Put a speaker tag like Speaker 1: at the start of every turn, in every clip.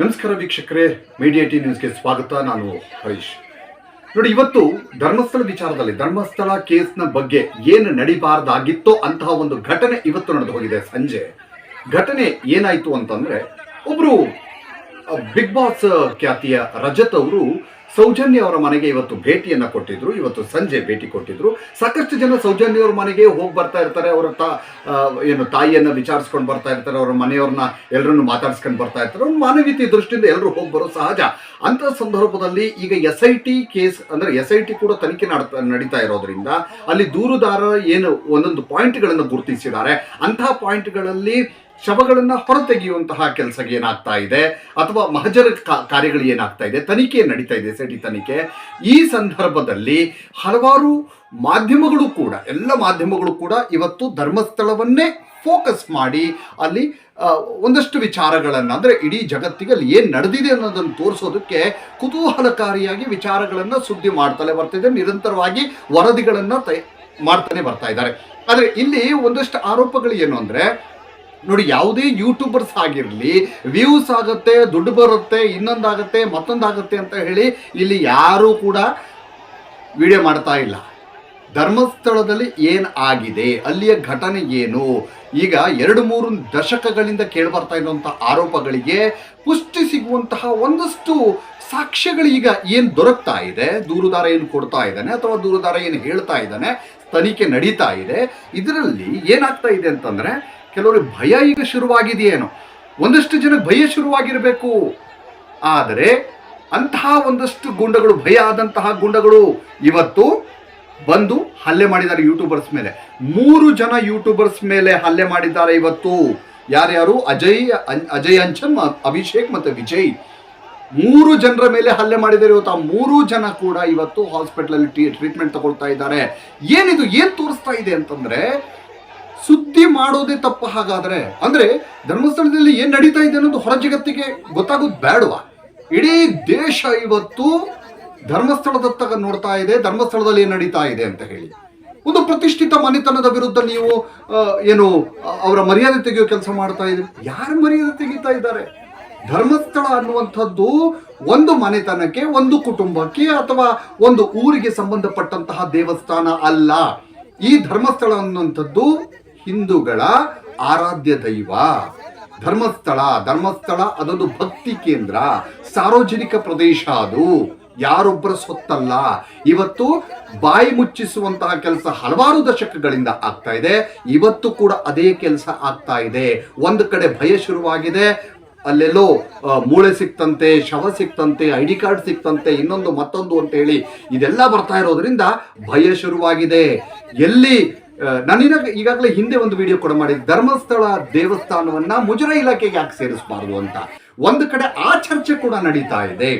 Speaker 1: ನಮಸ್ಕಾರ ವೀಕ್ಷಕರೇ, media T ನ್ಯೂಸ್ಗೆ ಸ್ವಾಗತ, ನಾನು ಹರೀಶ್. ನೋಡಿ, ಇವತ್ತು ಧರ್ಮಸ್ಥಳ ವಿಚಾರದಲ್ಲಿ, ಧರ್ಮಸ್ಥಳ ಕೇಸ್ನ ಬಗ್ಗೆ ಏನು ನಡಿಬಾರ್ದಾಗಿತ್ತೋ ಅಂತಹ ಒಂದು ಘಟನೆ ಇವತ್ತು ನಡೆದು ಹೋಗಿದೆ ಸಂಜೆ. ಘಟನೆ ಏನಾಯಿತು ಅಂತಂದ್ರೆ, ಒಬ್ರು ಬಿಗ್ ಬಾಸ್ ಖ್ಯಾತಿಯ ರಜತ್ ಅವರು ಸೌಜನ್ಯ ಅವರ ಮನೆಗೆ ಇವತ್ತು ಭೇಟಿಯನ್ನ ಕೊಟ್ಟಿದ್ರು, ಇವತ್ತು ಸಂಜೆ ಭೇಟಿ ಕೊಟ್ಟಿದ್ರು. ಸಾಕಷ್ಟು ಜನ ಸೌಜನ್ಯ ಅವ್ರ ಮನೆಗೆ ಹೋಗಿ ಬರ್ತಾ ಇರ್ತಾರೆ, ಅವರ ತಾ ಏನು ತಾಯಿಯನ್ನ ವಿಚಾರಿಸ್ಕೊಂಡು ಬರ್ತಾ ಇರ್ತಾರೆ, ಅವರ ಮನೆಯವ್ರನ್ನ ಎಲ್ಲರನ್ನು ಮಾತಾಡ್ಸ್ಕೊಂಡು ಬರ್ತಾ ಇರ್ತಾರೆ. ಅವ್ರ ಮಾನವೀಯತೆ ದೃಷ್ಟಿಯಿಂದ ಎಲ್ಲರೂ ಹೋಗಿ ಬರೋ ಸಹಜ. ಅಂತ ಸಂದರ್ಭದಲ್ಲಿ ಈಗ ಎಸ್ ಐ ಟಿ ಕೇಸ್ ಅಂದ್ರೆ ಎಸ್ ಐ ಟಿ ಕೂಡ ತನಿಖೆ ನಡ್ತಾ, ನಡೀತಾ ಇರೋದ್ರಿಂದ ಅಲ್ಲಿ ದೂರುದಾರ ಏನು ಒಂದೊಂದು ಪಾಯಿಂಟ್ಗಳನ್ನು ಗುರುತಿಸಿದ್ದಾರೆ. ಅಂತಹ ಪಾಯಿಂಟ್ಗಳಲ್ಲಿ ಶವಗಳನ್ನ ಹೊರತೆಗೆಯುವಂತಹ ಕೆಲಸ ಏನಾಗ್ತಾ ಇದೆ, ಅಥವಾ ಮಹಜರ ಕಾರ್ಯಗಳು ಏನಾಗ್ತಾ ಇದೆ ತನಿಖೆ ನಡೀತಾ ಇದೆ ಸಿಟಿ ತನಿಖೆ. ಈ ಸಂದರ್ಭದಲ್ಲಿ ಹಲವಾರು ಮಾಧ್ಯಮಗಳು ಕೂಡ, ಎಲ್ಲ ಮಾಧ್ಯಮಗಳು ಕೂಡ ಇವತ್ತು ಧರ್ಮಸ್ಥಳವನ್ನೇ ಫೋಕಸ್ ಮಾಡಿ ಅಲ್ಲಿ ಒಂದಷ್ಟು ವಿಚಾರಗಳನ್ನು, ಅಂದರೆ ಇಡೀ ಜಗತ್ತಿಗೆ ಅಲ್ಲಿ ಏನು ನಡೆದಿದೆ ಅನ್ನೋದನ್ನು ತೋರಿಸೋದಕ್ಕೆ ಕುತೂಹಲಕಾರಿಯಾಗಿ ವಿಚಾರಗಳನ್ನು ಸುದ್ದಿ ಮಾಡ್ತಲೇ ಬರ್ತಿದೆ, ನಿರಂತರವಾಗಿ ವರದಿಗಳನ್ನು ತಯ ಮಾಡ್ತಾನೆ ಬರ್ತಾ ಇದ್ದಾರೆ. ಆದರೆ ಇಲ್ಲಿ ಒಂದಷ್ಟು ಆರೋಪಗಳು ಏನು ಅಂದರೆ ನೋಡಿ, ಯಾವುದೇ ಯೂಟ್ಯೂಬರ್ಸ್ ಆಗಿರಲಿ ವ್ಯೂಸ್ ಆಗುತ್ತೆ, ದುಡ್ಡು ಬರುತ್ತೆ, ಇನ್ನೊಂದಾಗುತ್ತೆ, ಮತ್ತೊಂದಾಗುತ್ತೆ ಅಂತ ಹೇಳಿ ಇಲ್ಲಿ ಯಾರೂ ಕೂಡ ವಿಡಿಯೋ ಮಾಡ್ತಾ ಇಲ್ಲ. ಧರ್ಮಸ್ಥಳದಲ್ಲಿ ಏನು ಆಗಿದೆ? ಅಲ್ಲಿಯ ಘಟನೆ ಏನು? ಈಗ ಎರಡು ಮೂರು ದಶಕಗಳಿಂದ ಕೇಳಿಬರ್ತಾ ಇರುವಂಥ ಆರೋಪಗಳಿಗೆ ಪುಷ್ಟಿ ಸಿಗುವಂತಹ ಒಂದಷ್ಟು ಸಾಕ್ಷ್ಯಗಳು ಈಗ ಏನು ದೊರಕ್ತಾ ಇದೆ? ದೂರುದಾರ ಏನು ಕೊಡ್ತಾ ಇದ್ದಾನೆ ಅಥವಾ ದೂರುದಾರ ಏನು ಹೇಳ್ತಾ ಇದ್ದಾನೆ? ತನಿಖೆ ನಡೀತಾ ಇದೆ. ಇದರಲ್ಲಿ ಏನಾಗ್ತಾ ಇದೆ ಅಂತಂದ್ರೆ ಕೆಲವರಿಗೆ ಭಯ ಈಗ ಶುರುವಾಗಿದೆಯೇನೋ? ಒಂದಷ್ಟು ಜನಕ್ಕೆ ಭಯ ಶುರುವಾಗಿರಬೇಕು. ಆದರೆ ಅಂತಹ ಒಂದಷ್ಟು ಗುಂಡಗಳು, ಭಯ ಆದಂತಹ ಗುಂಡಗಳು ಇವತ್ತು ಬಂದು ಹಲ್ಲೆ ಮಾಡಿದ್ದಾರೆ ಯೂಟ್ಯೂಬರ್ಸ್ ಮೇಲೆ. ಮೂರು ಜನ ಯೂಟ್ಯೂಬರ್ಸ್ ಮೇಲೆ ಹಲ್ಲೆ ಮಾಡಿದ್ದಾರೆ ಇವತ್ತು. ಯಾರ್ಯಾರು? ಅಜಯ್ ಅಜಯ್ ಅಂಚನ್ ಅಭಿಷೇಕ್ ಮತ್ತು ವಿಜಯ್. ಮೂರು ಜನರ ಮೇಲೆ ಹಲ್ಲೆ ಮಾಡಿದ್ದಾರೆ ಇವತ್ತು. ಆ ಮೂರು ಜನ ಕೂಡ ಇವತ್ತು ಹಾಸ್ಪಿಟ್ಲಲ್ಲಿ ಟ್ರೀಟ್ಮೆಂಟ್ ತಗೊಳ್ತಾ ಇದ್ದಾರೆ. ಏನಿದು, ಏನು ತೋರಿಸ್ತಾ ಇದೆ ಅಂತಂದ್ರೆ ಸುದ್ದಿ ಮಾಡೋದೇ ತಪ್ಪು ಹಾಗಾದ್ರೆ? ಅಂದ್ರೆ ಧರ್ಮಸ್ಥಳದಲ್ಲಿ ಏನ್ ನಡೀತಾ ಇದೆ ಅನ್ನೋದು ಹೊರ ಜಗತ್ತಿಗೆ ಗೊತ್ತಾಗೋದು ಬೇಡವಾ ಇಡೀ ದೇಶ ಇವತ್ತು ಧರ್ಮಸ್ಥಳದತ್ತ ನೋಡ್ತಾ ಇದೆ, ಧರ್ಮಸ್ಥಳದಲ್ಲಿ ಏನ್ ನಡೀತಾ ಇದೆ ಅಂತ ಹೇಳಿ. ಒಂದು ಪ್ರತಿಷ್ಠಿತ ಮನೆತನದ ವಿರುದ್ಧ ನೀವು ಏನು ಅವರ ಮರ್ಯಾದೆ ತೆಗೆಯೋ ಕೆಲಸ ಮಾಡ್ತಾ ಇದ್ದೀರಿ. ಯಾರು ಮರ್ಯಾದೆ ತೆಗಿತಾ ಇದ್ದಾರೆ? ಧರ್ಮಸ್ಥಳ ಅನ್ನುವಂಥದ್ದು ಒಂದು ಮನೆತನಕ್ಕೆ ಒಂದು ಕುಟುಂಬಕ್ಕೆ ಅಥವಾ ಒಂದು ಊರಿಗೆ ಸಂಬಂಧಪಟ್ಟಂತಹ ದೇವಸ್ಥಾನ ಅಲ್ಲ. ಈ ಧರ್ಮಸ್ಥಳ ಅನ್ನುವಂಥದ್ದು ಹಿಂದೂಗಳ ಆರಾಧ್ಯ ದೈವ. ಧರ್ಮಸ್ಥಳ ಧರ್ಮಸ್ಥಳ ಅದೊಂದು ಭಕ್ತಿ ಕೇಂದ್ರ. ಸಾರ್ವಜನಿಕ ಪ್ರದೇಶ ಅದು. ಯಾರೊಬ್ಬರ ಸೊತ್ತಲ್ಲ. ಇವತ್ತು ಬಾಯಿ ಮುಚ್ಚಿಸುವಂತಹ ಕೆಲಸ ಹಲವಾರು ದಶಕಗಳಿಂದ ಆಗ್ತಾ ಇದೆ. ಇವತ್ತು ಕೂಡ ಅದೇ ಕೆಲಸ ಆಗ್ತಾ ಇದೆ. ಒಂದು ಕಡೆ ಭಯ ಶುರುವಾಗಿದೆ. ಅಲ್ಲೆಲ್ಲೋ ಮೂಳೆ ಸಿಕ್ತಂತೆ, ಶವ ಸಿಕ್ತಂತೆ, ಐ ಡಿ ಕಾರ್ಡ್ ಸಿಕ್ತಂತೆ, ಇನ್ನೊಂದು ಮತ್ತೊಂದು ಅಂತ ಹೇಳಿ ಇದೆಲ್ಲ ಬರ್ತಾ ಇರೋದ್ರಿಂದ ಭಯ ಶುರುವಾಗಿದೆ. ಎಲ್ಲಿ ನಾನಿನ ಈಗಾಗಲೇ ಹಿಂದೆ ಒಂದು ವಿಡಿಯೋ ಕೂಡ ಮಾಡಿ ಧರ್ಮಸ್ಥಳ ದೇವಸ್ಥಾನವನ್ನ ಮುಜುರ ಇಲಾಖೆಗೆ ಯಾಕೆ ಸೇರಿಸಬಾರದು ಅಂತ. ಒಂದು ಕಡೆ ಆ ಚರ್ಚೆ ಕೂಡ ನಡೀತಾ ಇದೆ.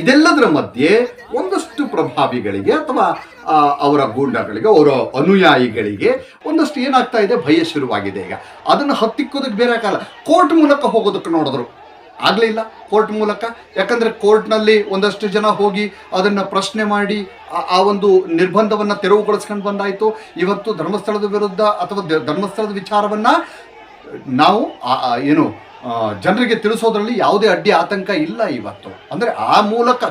Speaker 1: ಇದೆಲ್ಲದರ ಮಧ್ಯೆ ಒಂದಷ್ಟು ಪ್ರಭಾವಿಗಳಿಗೆ ಅಥವಾ ಅವರ ಗೂಂಡಗಳಿಗೆ, ಅವರ ಅನುಯಾಯಿಗಳಿಗೆ ಒಂದಷ್ಟು ಏನಾಗ್ತಾ ಇದೆ, ಭಯ ಶುರುವಾಗಿದೆ ಈಗ. ಅದನ್ನು ಹತ್ತಿಕ್ಕೋದಕ್ಕೆ ಬೇರೆ ಕಾಲ ಕೋರ್ಟ್ ಮೂಲಕ ಹೋಗೋದಕ್ಕೆ ನೋಡಿದ್ರು. ಆಗಲಿಲ್ಲ ಕೋರ್ಟ್ ಮೂಲಕ. ಯಾಕಂದರೆ ಕೋರ್ಟ್ನಲ್ಲಿ ಒಂದಷ್ಟು ಜನ ಹೋಗಿ ಅದನ್ನು ಪ್ರಶ್ನೆ ಮಾಡಿ ಆ- ಒಂದು ನಿರ್ಬಂಧವನ್ನು ತೆರವುಗೊಳಿಸ್ಕೊಂಡು ಬಂದಾಯಿತು. ಇವತ್ತು ಧರ್ಮಸ್ಥಳದ ವಿರುದ್ಧ ಅಥವಾ ಧರ್ಮಸ್ಥಳದ ವಿಚಾರವನ್ನು ನಾವು ಏನು ಜನರಿಗೆ ತಿಳಿಸೋದ್ರಲ್ಲಿ ಯಾವುದೇ ಅಡ್ಡಿ ಆತಂಕ ಇಲ್ಲ ಇವತ್ತು. ಅಂದರೆ ಆ ಮೂಲಕ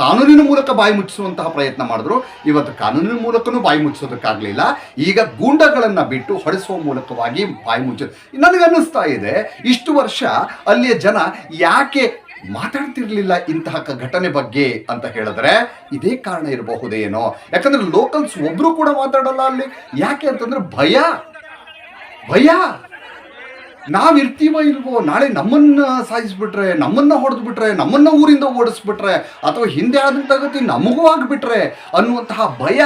Speaker 1: ಕಾನೂನಿನ ಮೂಲಕ ಬಾಯಿ ಮುಚ್ಚಿಸುವಂತಹ ಪ್ರಯತ್ನ ಮಾಡಿದ್ರು. ಇವತ್ತು ಕಾನೂನಿನ ಮೂಲಕನೂ ಬಾಯಿ ಮುಚ್ಚಿಸೋದಕ್ಕಾಗಲಿಲ್ಲ. ಈಗ ಗೂಂಡಗಳನ್ನು ಬಿಟ್ಟು ಹೊಡೆಸುವ ಮೂಲಕವಾಗಿ ಬಾಯಿ ಮುಚ್ಚ ನನಗನ್ನಿಸ್ತಾ ಇದೆ, ಇಷ್ಟು ವರ್ಷ ಅಲ್ಲಿಯ ಜನ ಯಾಕೆ ಮಾತಾಡ್ತಿರ್ಲಿಲ್ಲ ಇಂತಹ ಘಟನೆ ಬಗ್ಗೆ ಅಂತ ಹೇಳಿದ್ರೆ, ಇದೇ ಕಾರಣ ಇರಬಹುದೇನೋ. ಯಾಕಂದ್ರೆ ಲೋಕಲ್ಸ್ ಒಬ್ರು ಕೂಡ ಮಾತಾಡಲ್ಲ ಅಲ್ಲಿ. ಯಾಕೆ ಅಂತಂದ್ರೆ ಭಯ. ಭಯ. ನಾವಿರ್ತೀವೋ ಇಲ್ವೋ, ನಾಳೆ ನಮ್ಮನ್ನ ಸಾಯಿಸ್ಬಿಟ್ರೆ, ನಮ್ಮನ್ನ ಹೊಡೆದು ಬಿಟ್ರೆ ನಮ್ಮನ್ನ ಊರಿಂದ ಓಡಿಸ್ಬಿಟ್ರೆ, ಅಥವಾ ಹಿಂದೆ ಆದಂತ ಗತಿ ನಮಗೂ ಆಗ್ಬಿಟ್ರೆ ಅನ್ನುವಂತಹ ಭಯ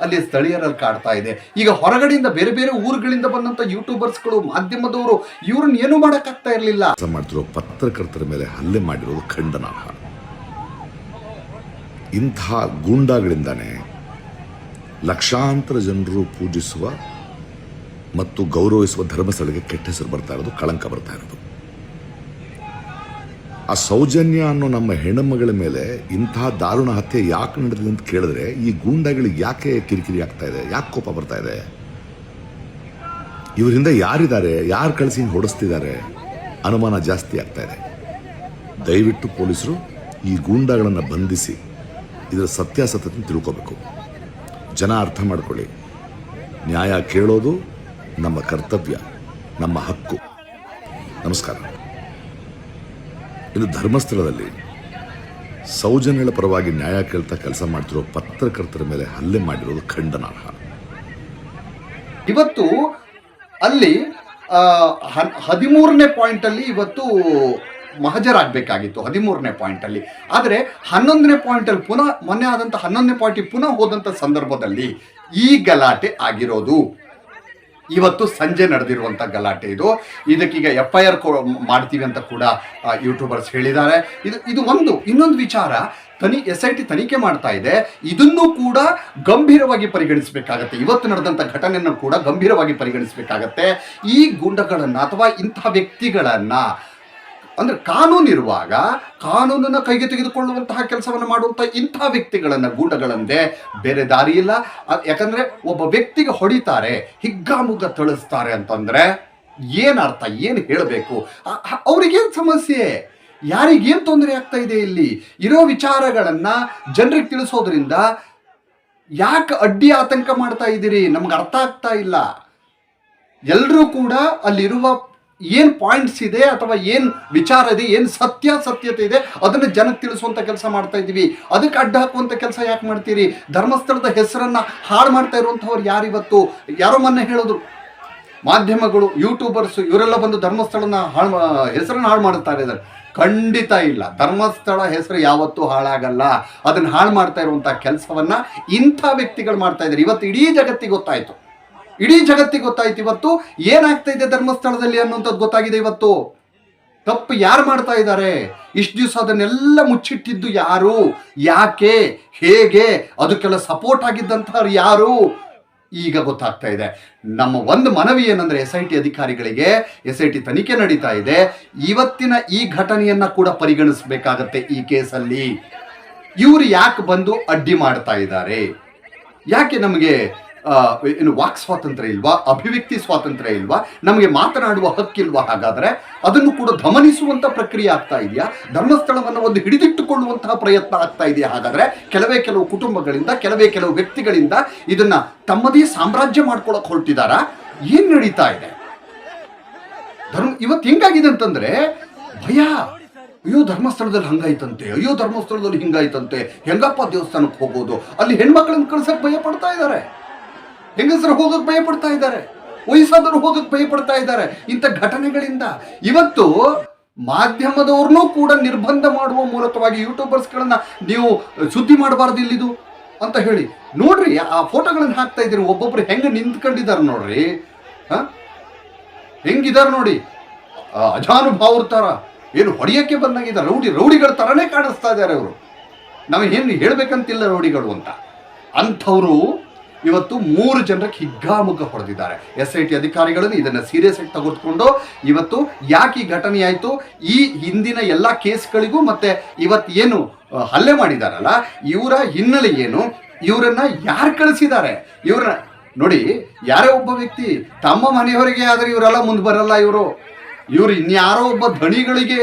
Speaker 1: ಅಲ್ಲಿ ಸ್ಥಳೀಯರಲ್ಲಿ ಕಾಡ್ತಾ ಇದೆ. ಈಗ ಹೊರಗಡೆಯಿಂದ ಬೇರೆ ಬೇರೆ ಊರುಗಳಿಂದ ಬಂದಂತ ಯೂಟ್ಯೂಬರ್ಸ್ಗಳು ಮಾಧ್ಯಮದವರು, ಇವ್ರನ್ನ ಏನು ಮಾಡೋಕ್ಕಾಗ್ತಾ ಇರಲಿಲ್ಲ.
Speaker 2: ಮಾಡ್ತಿರೋ ಪತ್ರಕರ್ತರ ಮೇಲೆ ಹಲ್ಲೆ ಮಾಡಿರೋದು ಖಂಡನಾರ್ಹ ಇಂತಹ ಗೂಂಡಾಗಳಿಂದಾನೇ ಲಕ್ಷಾಂತರ ಜನರು ಪೂಜಿಸುವ ಮತ್ತು ಗೌರವಿಸುವ ಧರ್ಮಸ್ಥಳಕ್ಕೆ ಕೆಟ್ಟ ಹೆಸರು ಬರ್ತಾ ಇರೋದು, ಕಳಂಕ ಬರ್ತಾ ಇರೋದು. ಆ ಸೌಜನ್ಯ ಅನ್ನೋ ನಮ್ಮ ಹೆಣ್ಣುಮಗಳ ಮೇಲೆ ಇಂತಹ ದಾರುಣ ಹತ್ಯೆ ಯಾಕೆ ನಡೆದಿದೆ ಅಂತ ಕೇಳಿದ್ರೆ, ಈ ಗೂಂಡಾಗಳಿಗೆ ಯಾಕೆ ಕಿರಿಕಿರಿ ಆಗ್ತಾ ಇದೆ, ಯಾಕೆ ಕೋಪ ಬರ್ತಾ ಇದೆ? ಇವರಿಂದ ಯಾರಿದ್ದಾರೆ, ಯಾರು ಕಳಿಸಿ ಹೊಡೆಸ್ತಿದ್ದಾರೆ? ಅನುಮಾನ ಜಾಸ್ತಿ ಆಗ್ತಾ ಇದೆ. ದಯವಿಟ್ಟು ಪೊಲೀಸರು ಈ ಗೂಂಡಾಗಳನ್ನು ಬಂಧಿಸಿ, ಇದರ ಸತ್ಯಾಸತ್ಯತೆ ತಿಳ್ಕೋಬೇಕು. ಜನ ಅರ್ಥ ಮಾಡ್ಕೊಳ್ಳಿ. ನ್ಯಾಯ ಕೇಳೋದು ನಮ್ಮ ಕರ್ತವ್ಯ, ನಮ್ಮ ಹಕ್ಕು. ನಮಸ್ಕಾರ. ಇದು ಧರ್ಮಸ್ಥಳದಲ್ಲಿ ಸೌಜನ್ಯಗಳ ಪರವಾಗಿ ನ್ಯಾಯ ಕೇಳ್ತಾ ಕೆಲಸ ಮಾಡ್ತಿರೋ ಪತ್ರಕರ್ತರ ಮೇಲೆ ಹಲ್ಲೆ ಮಾಡಿರೋದು ಖಂಡನಾರ್ಹ.
Speaker 1: ಇವತ್ತು ಅಲ್ಲಿ ಹದಿಮೂರನೇ ಪಾಯಿಂಟ್ ಅಲ್ಲಿ ಇವತ್ತು ಮಹಜರಾಗಬೇಕಾಗಿತ್ತು, ಹದಿಮೂರನೇ ಪಾಯಿಂಟ್ ಅಲ್ಲಿ ಆದರೆ ಹನ್ನೊಂದನೇ ಪಾಯಿಂಟ್ ಅಲ್ಲಿ ಪುನಃ, ಮೊನ್ನೆ ಆದಂತ ಹನ್ನೊಂದನೇ ಪಾಯಿಂಟ್ ಪುನಃ ಹೋದಂತ ಸಂದರ್ಭದಲ್ಲಿ ಈ ಗಲಾಟೆ ಆಗಿರೋದು. ಇವತ್ತು ಸಂಜೆ ನಡೆದಿರುವಂಥ ಗಲಾಟೆ ಇದು. ಇದಕ್ಕೀಗ ಎಫ್ ಐ ಆರ್ ಮಾಡ್ತೀವಿ ಅಂತ ಕೂಡ ಯೂಟ್ಯೂಬರ್ಸ್ ಹೇಳಿದ್ದಾರೆ. ಇದು ಇದು ಒಂದು. ಇನ್ನೊಂದು ವಿಚಾರ, ತನಿ ಎಸ್ ಐ ಟಿ ತನಿಖೆ ಮಾಡ್ತಾ ಇದೆ. ಇದನ್ನು ಕೂಡ ಗಂಭೀರವಾಗಿ ಪರಿಗಣಿಸಬೇಕಾಗತ್ತೆ. ಇವತ್ತು ನಡೆದಂಥ ಘಟನೆಯನ್ನು ಕೂಡ ಗಂಭೀರವಾಗಿ ಪರಿಗಣಿಸಬೇಕಾಗತ್ತೆ. ಈ ಗುಂಡಗಳನ್ನು ಅಥವಾ ಇಂತಹ ವ್ಯಕ್ತಿಗಳನ್ನ ಅಂದ್ರೆ ಕಾನೂನಿರುವಾಗ ಕಾನೂನನ್ನ ಕೈಗೆ ತೆಗೆದುಕೊಳ್ಳುವಂತಹ ಕೆಲಸವನ್ನು ಮಾಡುವಂತಹ ಇಂಥ ವ್ಯಕ್ತಿಗಳನ್ನ ಗೂಂಡಗಳಂದೆ ಬೇರೆ ದಾರಿ ಇಲ್ಲ. ಯಾಕಂದ್ರೆ ಒಬ್ಬ ವ್ಯಕ್ತಿಗೆ ಹೊಡಿತಾರೆ, ಹಿಗ್ಗಾಮುಗ್ಗ ಥಳಿಸ್ತಾರೆ ಅಂತಂದ್ರೆ ಏನರ್ಥ ಏನ್ ಹೇಳಬೇಕು? ಅವ್ರಿಗೇನ್ ಸಮಸ್ಯೆ? ಯಾರಿಗೇನ್ ತೊಂದರೆ ಆಗ್ತಾ ಇದೆ ಇಲ್ಲಿ? ಇರೋ ವಿಚಾರಗಳನ್ನ ಜನರಿಗೆ ತಿಳಿಸೋದ್ರಿಂದ ಯಾಕೆ ಅಡ್ಡಿ ಆತಂಕ ಮಾಡ್ತಾ ಇದ್ದೀರಿ? ನಮ್ಗೆ ಅರ್ಥ ಆಗ್ತಾ ಇಲ್ಲ. ಎಲ್ಲರೂ ಕೂಡ ಅಲ್ಲಿರುವ ಏನ್ ಪಾಯಿಂಟ್ಸ್ ಇದೆ ಅಥವಾ ಏನು ವಿಚಾರ ಇದೆ, ಏನು ಸತ್ಯ ಸತ್ಯತೆ ಇದೆ, ಅದನ್ನು ಜನಕ್ಕೆ ತಿಳಿಸುವಂಥ ಕೆಲಸ ಮಾಡ್ತಾ ಇದ್ದೀವಿ. ಅದಕ್ಕೆ ಅಡ್ಡ ಹಾಕುವಂಥ ಕೆಲಸ ಯಾಕೆ ಮಾಡ್ತೀರಿ? ಧರ್ಮಸ್ಥಳದ ಹೆಸರನ್ನು ಹಾಳು ಮಾಡ್ತಾ ಇರುವಂಥವ್ರು ಯಾರಿವತ್ತು ಯಾರೋ ಮೊನ್ನೆ ಹೇಳಿದ್ರು. ಮಾಧ್ಯಮಗಳು ಯೂಟ್ಯೂಬರ್ಸ್ ಇವರೆಲ್ಲ ಬಂದು ಧರ್ಮಸ್ಥಳನ ಹಾಳು ಹೆಸರನ್ನು ಹಾಳು ಮಾಡ್ತಾ ಇದ್ದಾರೆ ಖಂಡಿತ ಇಲ್ಲ. ಧರ್ಮಸ್ಥಳ ಹೆಸರು ಯಾವತ್ತೂ ಹಾಳಾಗಲ್ಲ. ಅದನ್ನು ಹಾಳು ಮಾಡ್ತಾ ಇರುವಂಥ ಕೆಲಸವನ್ನು ಇಂಥ ವ್ಯಕ್ತಿಗಳು ಮಾಡ್ತಾ ಇದ್ದಾರೆ. ಇವತ್ತು ಇಡೀ ಜಗತ್ತಿಗೆ ಗೊತ್ತಾಯ್ತು. ಇಡೀ ಜಗತ್ತಿಗೆ ಗೊತ್ತಾಯ್ತು ಇವತ್ತು. ಏನಾಗ್ತಾ ಇದೆ ಧರ್ಮಸ್ಥಳದಲ್ಲಿ ಅನ್ನುವಂಥದ್ದು ಗೊತ್ತಾಗಿದೆ ಇವತ್ತು. ತಪ್ಪು ಯಾರು ಮಾಡ್ತಾ ಇದ್ದಾರೆ? ಇಷ್ಟು ದಿವಸ ಅದನ್ನೆಲ್ಲ ಮುಚ್ಚಿಟ್ಟಿದ್ದು ಯಾರು? ಯಾಕೆ? ಹೇಗೆ? ಅದಕ್ಕೆಲ್ಲ ಸಪೋರ್ಟ್ ಆಗಿದ್ದಂಥ ಯಾರು? ಈಗ ಗೊತ್ತಾಗ್ತಾ ಇದೆ. ನಮ್ಮ ಒಂದು ಮನವಿ ಏನಂದ್ರೆ ಎಸ್ ಐ ಟಿ ಅಧಿಕಾರಿಗಳಿಗೆ ಎಸ್ ಐ ಟಿ ತನಿಖೆ ನಡೀತಾ ಇದೆ. ಇವತ್ತಿನ ಈ ಘಟನೆಯನ್ನ ಕೂಡ ಪರಿಗಣಿಸಬೇಕಾಗತ್ತೆ ಈ ಕೇಸಲ್ಲಿ. ಇವರು ಯಾಕೆ ಬಂದು ಅಡ್ಡಿ ಮಾಡ್ತಾ ಇದ್ದಾರೆ? ಯಾಕೆ ನಮಗೆ ಏನು ವಾಕ್ ಸ್ವಾತಂತ್ರ್ಯ ಇಲ್ವಾ, ಅಭಿವ್ಯಕ್ತಿ ಸ್ವಾತಂತ್ರ್ಯ ಇಲ್ವಾ, ನಮಗೆ ಮಾತನಾಡುವ ಹಕ್ಕಿಲ್ವಾ ಹಾಗಾದರೆ ಅದನ್ನು ಕೂಡ ಧಮನಿಸುವಂಥ ಪ್ರಕ್ರಿಯೆ ಆಗ್ತಾ ಇದೆಯಾ? ಧರ್ಮಸ್ಥಳವನ್ನು ಒಂದು ಹಿಡಿದಿಟ್ಟುಕೊಳ್ಳುವಂತಹ ಪ್ರಯತ್ನ ಆಗ್ತಾ ಇದೆಯಾ ಹಾಗಾದರೆ? ಕೆಲವೇ ಕೆಲವು ಕುಟುಂಬಗಳಿಂದ, ಕೆಲವೇ ಕೆಲವು ವ್ಯಕ್ತಿಗಳಿಂದ ಇದನ್ನು ತಮ್ಮದೇ ಸಾಮ್ರಾಜ್ಯ ಮಾಡ್ಕೊಳಕ್ಕೆ ಹೊರಟಿದಾರಾ? ಏನು ನಡೀತಾ ಇದೆ? ಧರ್ಮ, ಇವತ್ತು ಹೆಂಗಾಗಿದೆ ಅಂತಂದರೆ, ಭಯ. ಅಯ್ಯೋ, ಧರ್ಮಸ್ಥಳದಲ್ಲಿ ಹಂಗಾಯ್ತಂತೆ, ಅಯ್ಯೋ, ಧರ್ಮಸ್ಥಳದಲ್ಲಿ ಹಿಂಗಾಯ್ತಂತೆ, ಹೆಂಗಪ್ಪ ದೇವಸ್ಥಾನಕ್ಕೆ ಹೋಗೋದು, ಅಲ್ಲಿ ಹೆಣ್ಮಕ್ಳನ್ನ ಕಳ್ಸಕ್ಕೆ ಭಯ ಪಡ್ತಾ ಇದ್ದಾರೆ ಹೆಂಗಸರು ಹೋಗಕ್ಕೆ ಭಯಪಡ್ತಾ ಇದ್ದಾರೆ? ವಯಸ್ಸಾದವರು ಹೋಗಕ್ಕೆ ಭಯಪಡ್ತಾ ಇದ್ದಾರೆ? ಇಂಥ ಘಟನೆಗಳಿಂದ ಇವತ್ತು ಮಾಧ್ಯಮದವ್ರನ್ನೂ ಕೂಡ ನಿರ್ಬಂಧ ಮಾಡುವ ಮೂಲಕವಾಗಿ ಯೂಟ್ಯೂಬರ್ಸ್ಗಳನ್ನು ನೀವು ಸುದ್ದಿ ಮಾಡಬಾರ್ದು ಇಲ್ಲಿದು ಅಂತ ಹೇಳಿ. ನೋಡ್ರಿ, ಆ ಫೋಟೋಗಳನ್ನು ಹಾಕ್ತಾ ಇದ್ದೀರಿ. ಒಬ್ಬೊಬ್ರು ಹೆಂಗೆ ನಿಂತ್ಕೊಂಡಿದ್ದಾರೆ ನೋಡ್ರಿ? ಹಾಂ? ಹೆಂಗಿದ್ದಾರೆ ನೋಡಿ? ಅಜಾನುಭಾವ್ರ ಥರ. ಏನು ಹೊಡೆಯೋಕ್ಕೆ ಬಂದಂಗಿದ್ದಾರೆ. ರೌಡಿ, ರೌಡಿಗಳ ಥರನೇ ಕಾಣಿಸ್ತಾ ಇದ್ದಾರೆ ಅವರು ನಮಗೆ ಏನು ಹೇಳಬೇಕಂತಿಲ್ಲ ರೌಡಿಗಳು ಅಂತ. ಅಂಥವರು ಇವತ್ತು ಮೂರು ಜನರಿಗೆ ಹಿಗ್ಗಾಮುಗ್ಗ ಹೊಡೆದಿದ್ದಾರೆ. ಎಸ್ ಐ ಟಿ ಅಧಿಕಾರಿಗಳನ್ನು ಇದನ್ನು ಸೀರಿಯಸ್ ಆಗಿ ತೆಗೆದುಕೊಂಡು ಇವತ್ತು ಯಾಕೆ ಈ ಘಟನೆ ಆಯಿತು? ಈ ಹಿಂದಿನ ಎಲ್ಲ ಕೇಸ್ಗಳಿಗೂ ಮತ್ತೆ ಇವತ್ತು ಏನು ಹಲ್ಲೆ ಮಾಡಿದಾರಲ್ಲ, ಇವರ ಹಿನ್ನೆಲೆ ಏನು? ಇವರನ್ನ ಯಾರು ಕಳಿಸಿದ್ದಾರೆ? ಇವ್ರನ್ನ, ನೋಡಿ, ಯಾರೇ ಒಬ್ಬ ವ್ಯಕ್ತಿ, ತಮ್ಮ ಮನೆಯವರಿಗೆ ಆದರೆ ಇವರೆಲ್ಲ ಮುಂದೆ ಬರಲ್ಲ ಇವರು. ಇವರು ಇನ್ಯಾರೋ ಒಬ್ಬ ಧಣಿಗಳಿಗೆ,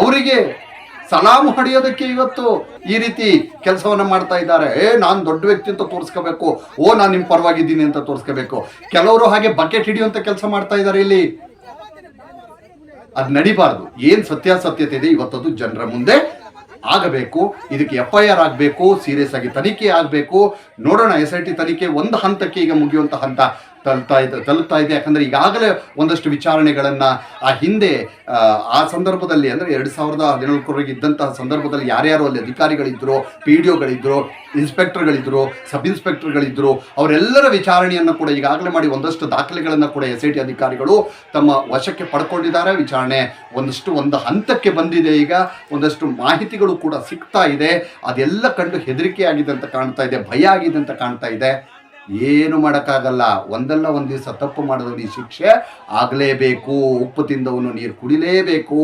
Speaker 1: ಅವರಿಗೆ ಸಲಾಮ್ ಹೊಡೆಯೋದಕ್ಕೆ ಇವತ್ತು ಈ ರೀತಿ ಕೆಲಸವನ್ನ ಮಾಡ್ತಾ ಇದ್ದಾರೆ. ಏ, ನಾನು ದೊಡ್ಡ ವ್ಯಕ್ತಿ ಅಂತ ತೋರಿಸ್ಕೋಬೇಕು. ಓ, ನಾನು ನಿಮ್ಮ ಪರವಾಗಿದ್ದೀನಿ ಅಂತ ತೋರಿಸ್ಕೋಬೇಕು. ಕೆಲವರು ಹಾಗೆ ಬಕೆಟ್ ಹಿಡಿಯುವಂತ ಕೆಲಸ ಮಾಡ್ತಾ ಇದ್ದಾರೆ ಇಲ್ಲಿ. ಅದು ನಡಿಬಾರ್ದು. ಏನ್ ಸತ್ಯಾಸತ್ಯತೆ ಇದೆ ಇವತ್ತದು ಜನರ ಮುಂದೆ ಆಗಬೇಕು. ಇದಕ್ಕೆ ಎಫ್ ಐ ಆರ್ ಆಗಬೇಕು, ಸೀರಿಯಸ್ ಆಗಿ ತನಿಖೆ ಆಗಬೇಕು. ನೋಡೋಣ, ಎಸ್ ಐ ಟಿ ತನಿಖೆ ಒಂದು ಹಂತಕ್ಕೆ ಈಗ ಮುಗಿಯುವಂತ ಹಂತ. ತಲುಪ್ತಾ ಇದೆ ತಲುಪ್ತಾ ಇದೆ. ಯಾಕಂದರೆ ಈಗಾಗಲೇ ಒಂದಷ್ಟು ವಿಚಾರಣೆಗಳನ್ನು ಆ ಹಿಂದೆ ಆ, ಸಂದರ್ಭದಲ್ಲಿ ಅಂದರೆ ಎರಡು ಸಾವಿರದ ಹದಿನಾಲ್ಕರವರೆಗೆ ಇದ್ದಂತಹ ಸಂದರ್ಭದಲ್ಲಿ ಯಾರ್ಯಾರು ಅಲ್ಲಿ ಅಧಿಕಾರಿಗಳಿದ್ದರು ಪಿ ಡಿ ಒಗಳಿದ್ದರು ಇನ್ಸ್ಪೆಕ್ಟರ್ಗಳಿದ್ದರು ಸಬ್ ಇನ್ಸ್ಪೆಕ್ಟರ್ಗಳಿದ್ದರು ಅವರೆಲ್ಲರ ವಿಚಾರಣೆಯನ್ನು ಕೂಡ ಈಗಾಗಲೇ ಮಾಡಿ ಒಂದಷ್ಟು ದಾಖಲೆಗಳನ್ನು ಕೂಡ ಎಸ್ ಐ ಅಧಿಕಾರಿಗಳು ತಮ್ಮ ವಶಕ್ಕೆ ಪಡ್ಕೊಂಡಿದ್ದಾರೆ. ವಿಚಾರಣೆ ಒಂದಷ್ಟು ಒಂದು ಹಂತಕ್ಕೆ ಬಂದಿದೆ ಈಗ. ಒಂದಷ್ಟು ಮಾಹಿತಿಗಳು ಕೂಡ ಸಿಗ್ತಾ ಇದೆ. ಅದೆಲ್ಲ ಕಂಡು ಹೆದರಿಕೆ ಆಗಿದೆ ಅಂತ ಕಾಣ್ತಾ ಇದೆ ಭಯ ಆಗಿದೆ ಅಂತ ಕಾಣ್ತಾ ಇದೆ. ಏನು ಮಾಡೋಕ್ಕಾಗಲ್ಲ. ಒಂದಲ್ಲ ಒಂದು ದಿವಸ ತಪ್ಪು ಮಾಡಿದವನಿಗೆ ಶಿಕ್ಷೆ ಆಗಲೇಬೇಕು. ಉಪ್ಪು ತಿಂದವನು ನೀರು ಕುಡಿಲೇಬೇಕು.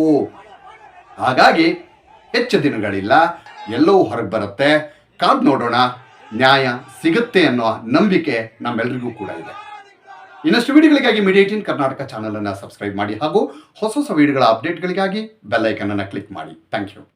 Speaker 1: ಹಾಗಾಗಿ ಹೆಚ್ಚು ದಿನಗಳಿಲ್ಲ. ಎಲ್ಲವೂ ಹೊರಗೆ ಬರುತ್ತೆ. ಕಾದು ನೋಡೋಣ. ನ್ಯಾಯ ಸಿಗುತ್ತೆ ಅನ್ನೋ ನಂಬಿಕೆ ನಮ್ಮೆಲ್ರಿಗೂ ಕೂಡ ಇದೆ. ಇನ್ನಷ್ಟು ವಿಡಿಯೋಗಳಿಗಾಗಿ ಮೀಡಿಯೇಟಿನ್ ಏಟೀನ್ ಕರ್ನಾಟಕ ಚಾನಲನ್ನು ಸಬ್ಸ್ಕ್ರೈಬ್ ಮಾಡಿ ಹಾಗೂ ಹೊಸ ಹೊಸ ವಿಡಿಯೋಗಳ ಅಪ್ಡೇಟ್ಗಳಿಗಾಗಿ ಬೆಲ್ ಐಕನ್ ಅನ್ನು ಕ್ಲಿಕ್ ಮಾಡಿ. Thank you